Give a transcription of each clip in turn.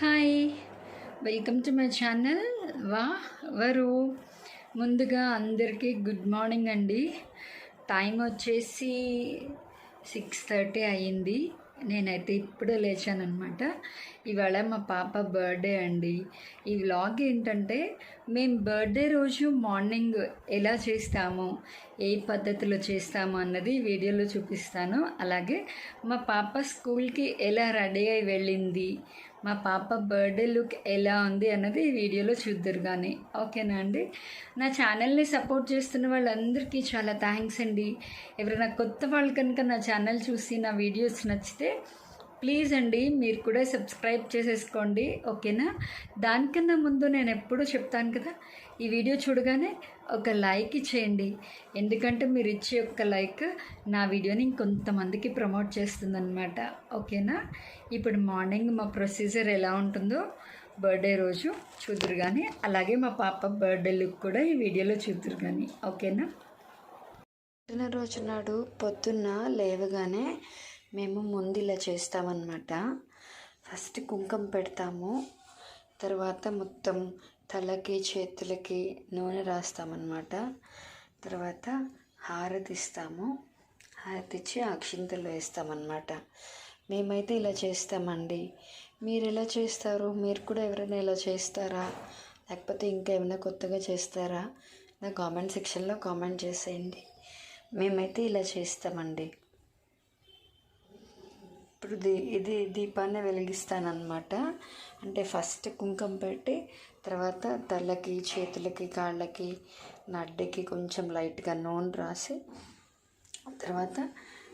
Hi. Welcome to my channel. వా వరు ముందుగా అందరికీ గుడ్ మార్నింగ్ అండి. టైం వచ్చేసి సిక్స్ థర్టీ అయ్యింది. నేనైతే ఇప్పుడే లేచానమాట ఇవాళ మా పాప బర్త్డే అండి. ఈ వ్లాగ్ ఏంటంటే మేము బర్త్డే రోజు మార్నింగ్ ఎలా చేస్తాము ఏ పద్ధతిలో చేస్తాము అన్నది వీడియోలో చూపిస్తాను. అలాగే మా పాప స్కూల్కి ఎలా రెడీ అయి వెళ్ళింది మా పాప బర్త్డే లుక్ ఎలా ఉంది అన్నది ఈ వీడియోలో చూద్దరు కానీ ఓకేనా అండి? నా ఛానల్ని సపోర్ట్ చేస్తున్న వాళ్ళందరికీ చాలా థ్యాంక్స్ అండి. ఎవరైనా కొత్త వాళ్ళు కనుక నా ఛానల్ చూసి నా వీడియోస్ నచ్చితే ప్లీజ్ అండి మీరు కూడా సబ్స్క్రైబ్ చేసేసుకోండి. ఓకేనా? దానికన్నా ముందు నేను ఎప్పుడూ చెప్తాను కదా ఈ వీడియో చూడగానే ఒక లైక్ ఇచ్చేయండి. ఎందుకంటే మీరు ఇచ్చే ఒక లైక్ నా వీడియోని ఇంకొంతమందికి ప్రమోట్ చేస్తుందన్నమాట. ఓకేనా? ఇప్పుడు మార్నింగ్ మా ప్రొసీజర్ ఎలా ఉంటుందో బర్త్డే రోజు చూద్దరు కానీ అలాగే మా పాప బర్త్డే లుక్ కూడా ఈ వీడియోలో చూద్దరు కానీ ఓకేనా? పుట్టినరోజు నాడు పొద్దున్న లేవగానే మేము ముందు ఇలా చేస్తామన్నమాట. ఫస్ట్ కుంకుమ పెడతాము. తర్వాత మొత్తం తలకి చేతులకి నూనె రాస్తామన్నమాట. తర్వాత హారతి ఇస్తాము హారతి ఇచ్చి అక్షింతలు వేస్తామన్నమాట. మేమైతే ఇలా చేస్తామండి. మీరు ఎలా చేస్తారు? మీరు కూడా ఎవరైనా ఇలా చేస్తారా? లేకపోతే ఇంకా ఏమైనా కొత్తగా చేస్తారా? నా కామెంట్ సెక్షన్లో కామెంట్ చేసేయండి. మేమైతే ఇలా చేస్తామండి. ఇప్పుడు దీ ఇది దీపాన్ని వెలిగిస్తానమాట అంటే ఫస్ట్ కుంకుమ పెట్టి తర్వాత తలకి చేతులకి కాళ్ళకి నడ్డికి కొంచెం లైట్గా నూనె రాసి తర్వాత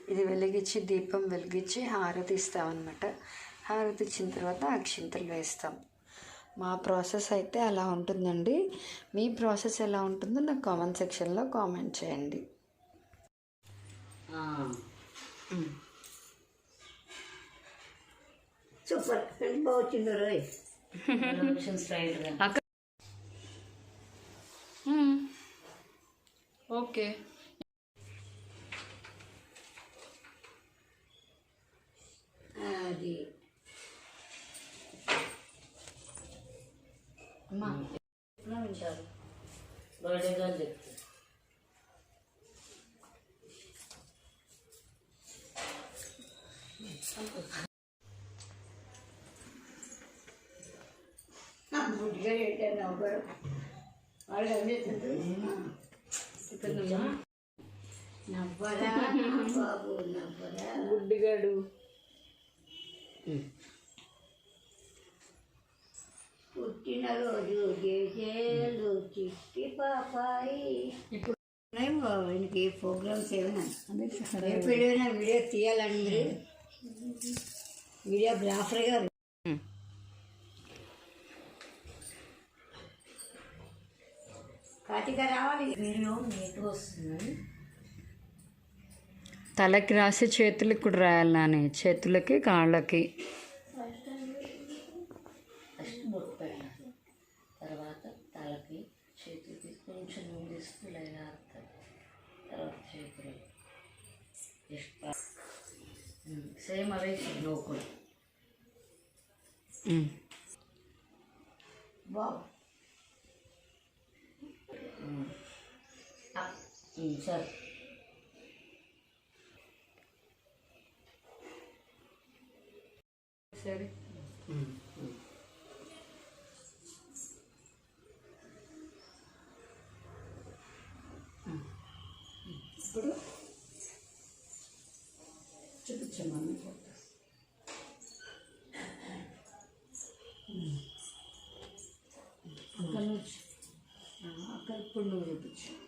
ఇది వెలిగించి దీపం వెలిగించి హారతి ఇస్తామన్నమాట. హారతి ఇచ్చిన తర్వాత అక్షింతలు వేస్తాం. మా ప్రాసెస్ అయితే అలా ఉంటుందండి. మీ ప్రాసెస్ ఎలా ఉంటుందో నాకు కామెంట్ సెక్షన్లో కామెంట్ చేయండి. సూపర్ ఎంత బాగా వచ్చిందో రోయ్ ఓకే అది అమ్మా ఎట్లా ఉంటారు బర్త్డే గారు చెప్తారు బుడ్డిగా పెట్టాను నవ్వరు వాళ్ళు అందిస్తుండ్రు నవ్వరా? బాబు నవ్వరా? గుడ్డిగాడు. పుట్టినరోజు జేజేలు చిట్టి పాపాయి. ఇప్పుడు ఆయనకి ప్రోగ్రామ్స్ ఏమైనా ఎప్పుడైనా వీడియో తీయాలని మీరు వీడియోగ్రాఫర్ గారు కార్తీక రావాలి. నీట్ వస్తుంది. తలకి రాసి చేతులకి కూడా రాయాలి నాని. చేతులకి కాళ్ళకి. ఫస్ట్ బొట్టు పెట్టాలి తర్వాత తలకి చేతికి కొంచెం నూనె తీసుకుని తర్వాత సేమ్ అవే కూడా ఉమ్. బాబు సరే. సరే. ఇప్పుడు చూపించమని అక్కడ నుంచి. ఆ, అక్కడ ఇప్పుడు నువ్వు చూపించు.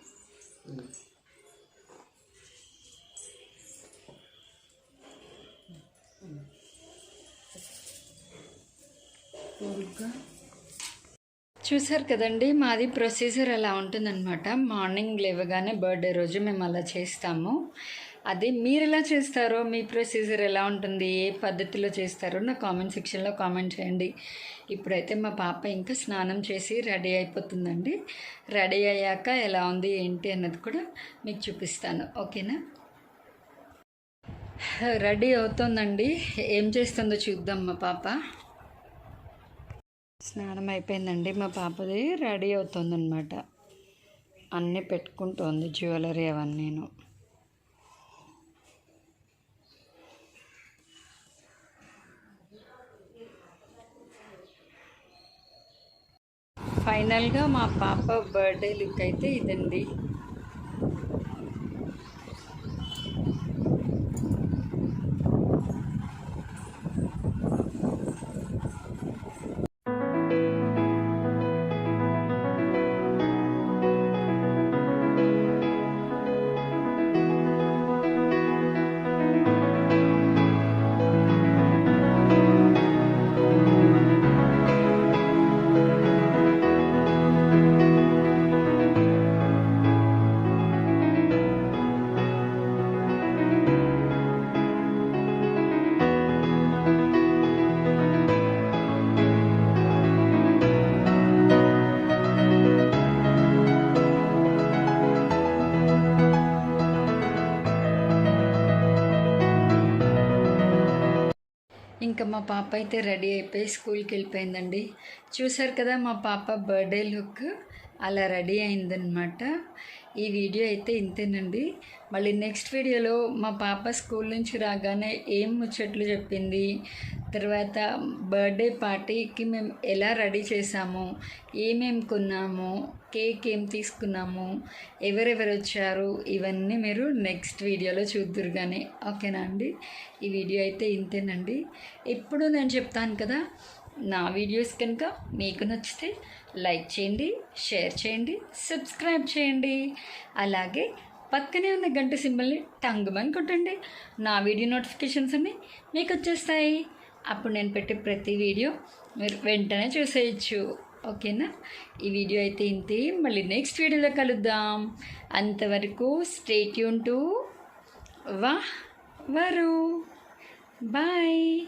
పొరుగ్గా చూసారు కదండి మాది ప్రొసీజర్ అలా ఉంటుందన్నమాట. మార్నింగ్ లేవగానే బర్త్డే రోజు మేము అలా చేస్తాము. అదే మీరు ఎలా చేస్తారో మీ ప్రొసీజర్ ఎలా ఉంటుంది ఏ పద్ధతిలో చేస్తారో నా కామెంట్ సెక్షన్లో కామెంట్ చేయండి. ఇప్పుడైతే మా పాప ఇంకా స్నానం చేసి రెడీ అయిపోతుందండి. రెడీ అయ్యాక ఎలా ఉంది ఏంటి అన్నది కూడా మీకు చూపిస్తాను. ఓకేనా? రెడీ అవుతుందండి. ఏం చేస్తుందో చూద్దాం మా పాప. స్నానం అయిపోయిందండి. మా పాపది రెడీ అవుతుందన్నమాట. అన్నీ పెట్టుకుంటోంది జ్యువెలరీ అవన్నీ నేను ఫైనల్గా మా పాప బర్త్డే లుక్ అయితే ఇదండి. ఇంకా మా పాప అయితే రెడీ అయిపోయి స్కూల్కి వెళ్ళిపోయిందండి. చూసారు కదా మా పాప బర్త్డే లుక్ అలా రెడీ అయిందనమాట ఈ వీడియో అయితే ఇంతేనండి. మళ్ళీ నెక్స్ట్ వీడియోలో మా పాప స్కూల్ నుంచి రాగానే ఏం ముచ్చట్లు చెప్పింది తర్వాత బర్త్డే పార్టీకి మేము ఎలా రెడీ చేసాము ఏమేమి కొన్నాము కేక్ ఏం తీసుకున్నాము ఎవరెవరు వచ్చారు ఇవన్నీ మీరు నెక్స్ట్ వీడియోలో చూద్దురు కానీ ఓకేనా అండి? ఈ వీడియో అయితే ఇంతేనండి. ఇప్పుడు నేను చెప్తాను కదా నా వీడియోస్ కనుక మీకు నచ్చితే లైక్ చేయండి షేర్ చేయండి సబ్స్క్రైబ్ చేయండి. అలాగే పక్కనే ఉన్న గంట సింబల్ని టంగుమని కొట్టండి. నా వీడియో నోటిఫికేషన్స్ అన్నీ మీకు వచ్చేస్తాయి. అప్పుడు నేను పెట్టే ప్రతి వీడియో మీరు వెంటనే చూసేయచ్చు. ఓకేనా? ఈ వీడియో అయితే ఇంతే. మళ్ళీ నెక్స్ట్ వీడియోలో కలుద్దాం. అంతవరకు స్టేట్ యూన్ టు వా వరు. బాయ్.